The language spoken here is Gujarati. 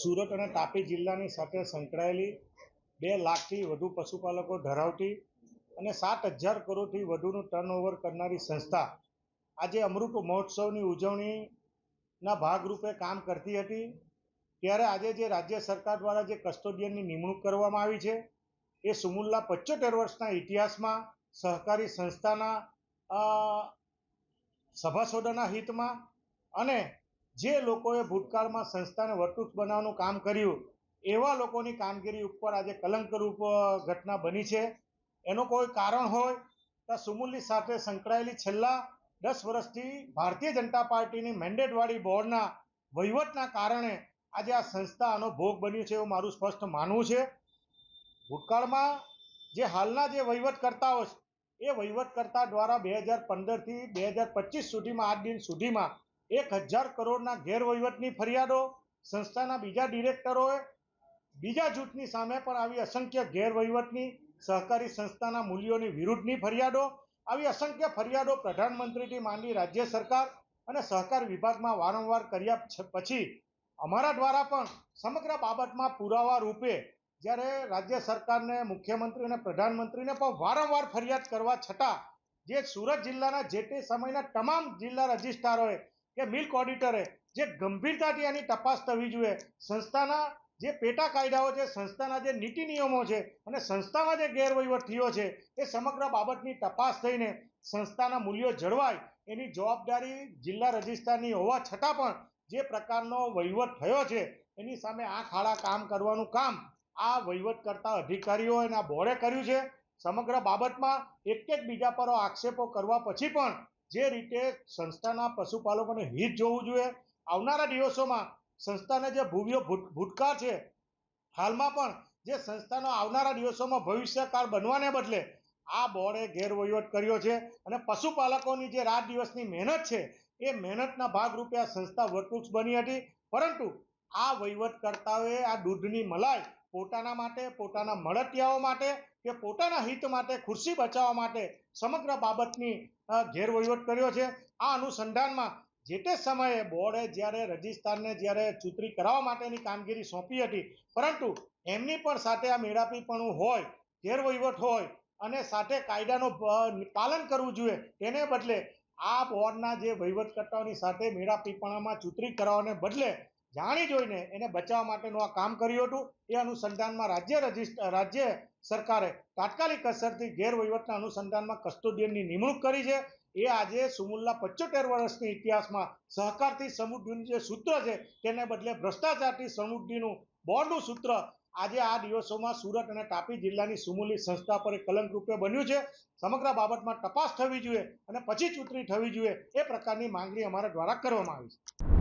સુરત અને તાપી જિલ્લાની સાથે સંકળાયેલી બે લાખથી વધુ પશુપાલકો ધરાવતી અને સાત હજાર કરોડથી વધુનું ટર્નઓવર કરનારી સંસ્થા આજે અમૃત મહોત્સવની ઉજવણીના ભાગરૂપે કામ કરતી હતી. ત્યારે આજે જે રાજ્ય સરકાર દ્વારા જે કસ્ટોડિયનની નિમણૂક કરવામાં આવી છે, એ સુમુલ્લા પંચોતેર વર્ષના ઇતિહાસમાં સહકારી સંસ્થાના સભાસદોના હિતમાં અને જે લોકોએ ભૂતકાળમાં સંસ્થાને વર્તુક બનાવવાનું કામ કર્યું, એવા લોકોની કામગીરી ઉપર આજે કલંકરૂપ ઘટના બની છે. એનો કોઈ કારણ હોય તો સુમુલની સાથે સંકળાયેલી છેલ્લા દસ વર્ષથી ભારતીય જનતા પાર્ટીની મેન્ડેટવાળી બોર્ડના વહીવટના કારણે આજે આ સંસ્થા આનો ભોગ બન્યું છે એવું મારું સ્પષ્ટ માનવું છે. ભૂતકાળમાં જે હાલના જે વહીવટકર્તાઓ છે, એ વહીવટકર્તા દ્વારા બે હજાર પંદરથી બે હજાર પચીસ સુધીમાં, આજ દિન સુધીમાં એક હજાર કરોડના ગેરવહીવટની ફરિયાદો સંસ્થાના બીજા ડિરેક્ટરોએ, બીજા જૂથની સામે પણ આવી અસંખ્ય ગેરવહીવટની, સહકારી સંસ્થાના મૂલ્યોની વિરુદ્ધની ફરિયાદો, આવી અસંખ્ય ફરિયાદો પ્રધાનમંત્રીથી માંડી રાજ્ય સરકાર અને સહકાર વિભાગમાં વારંવાર કર્યા પછી અમારા દ્વારા પણ સમગ્ર બાબતમાં પુરાવા રૂપે જ્યારે રાજ્ય સરકારને, મુખ્યમંત્રી અને પ્રધાનમંત્રીને પણ વારંવાર ફરિયાદ કરવા છતાં, જે સુરત જિલ્લાના જે તે સમયના તમામ જિલ્લા રજિસ્ટ્રારોએ કે મિલ્ક ઓડિટરે જે ગંભીરતાથી આની તપાસ થવી જોઈએ. સંસ્થાના જે પેટા કાયદાઓ છે, સંસ્થાના જે નીતિ નિયમો છે અને સંસ્થામાં જે ગેરવહીવટ થયો છે, એ સમગ્ર બાબતની તપાસ થઈને સંસ્થાના મૂલ્યો જળવાય એની જવાબદારી જિલ્લા રજિસ્ટ્રારની હોવા છતાં પણ જે પ્રકારનો વહીવટ થયો છે, એની સામે આંખ આડા કામ કરવાનું કામ આ વહીવટ કરતા અધિકારીઓ આ બોર્ડે કર્યું છે. સમગ્ર બાબતમાં એક એક બીજા પર આક્ષેપો કરવા પછી પણ જે રીતે સંસ્થાના પશુપાલકોને હિત જોવું જોઈએ. આવનારા દિવસોમાં સંસ્થાને જે ભૂવ્યો ભૂત- ભૂતકાળ છે, હાલમાં પણ જે સંસ્થાનો આવનારા દિવસોમાં ભવિષ્યકાળ બનવાને બદલે આ બોર્ડે ગેરવહીવટ કર્યો છે અને પશુપાલકોની જે રાત દિવસની મહેનત છે, એ મહેનતના ભાગરૂપે આ સંસ્થા વટવૃક્ષ બની હતી. પરંતુ આ વહીવટકર્તાઓએ આ દૂધની મલાઈ પોતાના માટે, પોતાના મળતિયાઓ માટે કે પોતાના હિત માટે ખુરશી બચાવવા માટે સમગ્ર બાબતની ગેરવહીવટ કર્યો છે. આ અનુસંધાનમાં જે તે સમયે બોર્ડે જ્યારે રજિસ્ટ્રારને જ્યારે ચૂંટણી કરાવવા માટેની કામગીરી સોંપી હતી, પરંતુ એમની પણ સાથે આ મેળાપીપણું હોય, ગેરવહીવટ હોય અને સાથે કાયદાનું પાલન કરવું જોઈએ, તેને બદલે આ બોર્ડના જે વહીવટકર્તાઓની સાથે મેળાપીપણામાં ચૂંટણી કરાવવાને બદલે જાણી જોઈને એને બચાવવા માટેનું આ કામ કર્યું હતું. એ અનુસંધાનમાં રાજ્ય રજિસ્ટર રાજ્ય સરકારે તાત્કાલિક અસરથી ગેરવહીવટના અનુસંધાનમાં કસ્ટોડિયનની નિમણૂક કરી છે. એ આજે સુમુલ્લા પચોતેર વર્ષની ઇતિહાસમાં સહકારથી સમૃદ્ધિનું જે સૂત્ર છે તેને બદલે ભ્રષ્ટાચારથી સમૃદ્ધિનું બોર્ડનું સૂત્ર આજે આ દિવસોમાં સુરત અને તાપી જિલ્લાની સુમુલી સંસ્થા પર કલંક રૂપે બન્યું છે. સમગ્ર બાબતમાં તપાસ થવી જોઈએ અને પછી ચૂંટણી થવી જોઈએ એ પ્રકારની માંગણી અમારા દ્વારા કરવામાં આવી છે.